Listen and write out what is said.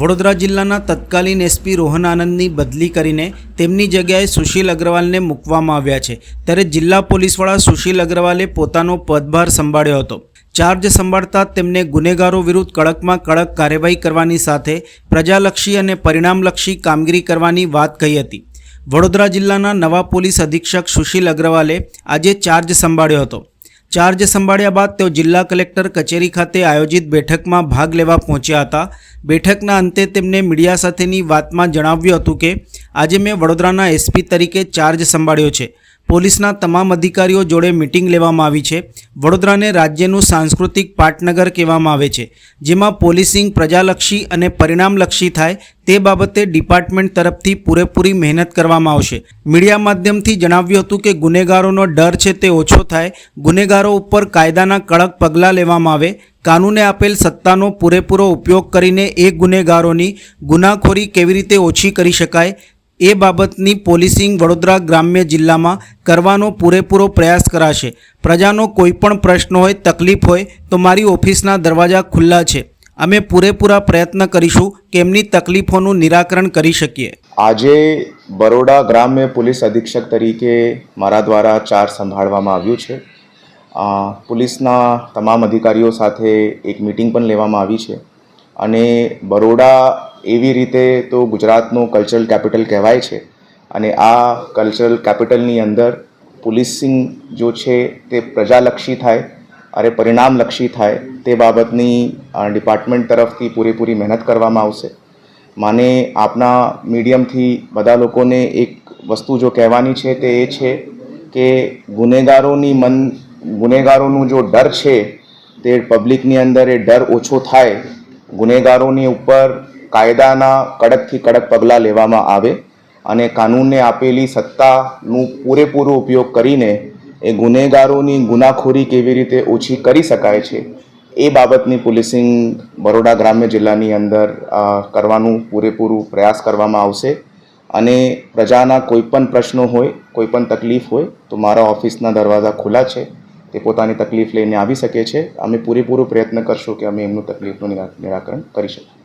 વડોદરા જિલ્લાના તત્કાલીન એસપી રોહન આનંદની બદલી કરીને તેમની જગ્યાએ સુશીલ અગ્રવાલને મૂકવામાં આવ્યા છે. ત્યારે જિલ્લા પોલીસવાળા સુશીલ અગ્રવાલે પોતાનો પદભાર સંભાળ્યો હતો. ચાર્જ સંભાળતા તેમને ગુનેગારો વિરુદ્ધ કડકમાં કડક કાર્યવાહી કરવાની સાથે પ્રજાલક્ષી અને પરિણામલક્ષી કામગીરી કરવાની વાત કહી હતી. વડોદરા જિલ્લાના નવા પોલીસ અધિક્ષક સુશીલ અગ્રવાલે આજે ચાર્જ સંભાળ્યો હતો. ચાર્જ સંભાળ્યા બાદ તેઓ જિલ્લા કલેક્ટર કચેરી ખાતે આયોજિત બેઠકમાં ભાગ લેવા પહોંચ્યા હતા. બેઠકના અંતે તેમને મીડિયા સાથેની વાતમાં જણાવ્યું હતું કે, આજે મેં વડોદરાના એસપી તરીકે ચાર્જ સંભાળ્યો છે. પોલીસના તમામ અધિકારીઓ જોડે મિટિંગ લેવામાં આવી છે. વડોદરાને રાજ્યનું સાંસ્કૃતિક પાટનગર કહેવામાં આવે છે, જેમાં પોલીસિંગ પ્રજાલક્ષી અને પરિણામલક્ષી થાય તે બાબતે ડિપાર્ટમેન્ટ તરફથી પૂરેપૂરી મહેનત કરવામાં આવશે. મીડિયા માધ્યમથી જણાવ્યું હતું કે ગુનેગારોનો ડર છે તે ઓછો થાય. ગુનેગારો ઉપર કાયદાના કડક પગલાં લેવામાં આવે. કાનૂને આપેલ સત્તાનો પૂરેપૂરો ઉપયોગ કરીને એ ગુનેગારોની ગુનાખોરી કેવી રીતે ઓછી કરી શકાય એ બાબતની પોલીસિંગ વડોદરા ગ્રામ્ય જિલ્લામાં કરવાનો પૂરેપૂરો પ્રયાસ કરાશે. પ્રજાનો કોઈ પણ પ્રશ્ન હોય, તકલીફ હોય, તો મારી ઓફિસના દરવાજા ખુલ્લા છે. અમે પૂરેપૂરા પ્રયત્ન કરીશું કે એમની તકલીફોનું નિરાકરણ કરી શકીએ. આજે બરોડા ગ્રામ્ય પોલીસ અધિક્ષક તરીકે મારા દ્વારા ચાર્જ સંભાળવામાં આવ્યું છે. પોલીસના તમામ અધિકારીઓ સાથે એક મિટિંગ પણ લેવામાં આવી છે. અને બરોડા એવી રીતે તો ગુજરાતનું કલ્ચરલ કેપિટલ કહેવાય છે. અને આ કલ્ચરલ કેપિટલની અંદર પોલીસિંગ જો છે તે પ્રજાલક્ષી થાય અને પરિણામલક્ષી થાય, તે બાબતની ડિપાર્ટમેન્ટ તરફથી પૂરેપૂરી મહેનત કરવામાં આવશે. માને આપના મીડિયમથી બધા લોકોને એક વસ્તુ જો કહેવાની છે તે એ છે કે ગુનેગારોની મન, ગુનેગારોનું જો ડર છે, તે પબ્લિકની અંદર એ ડર ઓછો થાય, ગુનેગારોની ઉપર કાયદાના કડકથી કડક પગલાં લેવામાં આવે અને કાનૂનને આપેલી સત્તાનું પૂરેપૂરો ઉપયોગ કરીને એ ગુનેગારોની ગુનાખોરી કેવી રીતે ઓછી કરી શકાય છે એ બાબતની પોલીસિંગ બરોડા ગ્રામ્ય જિલ્લાની અંદર કરવાનું પૂરેપૂરું પ્રયાસ કરવામાં આવશે અને પ્રજાના કોઈ પણ પ્રશ્નો હોય કોઈ પણ તકલીફ હોય તો મારા ઓફિસના દરવાજા ખુલ્લા છે. તે પોતાની તકલીફ લઈને આવી શકે છે. અમે પૂરેપૂરો પ્રયત્ન કરશું કે અમે એમનું તકલીફનું નિરા- નિરાકરણ કરી શકીએ.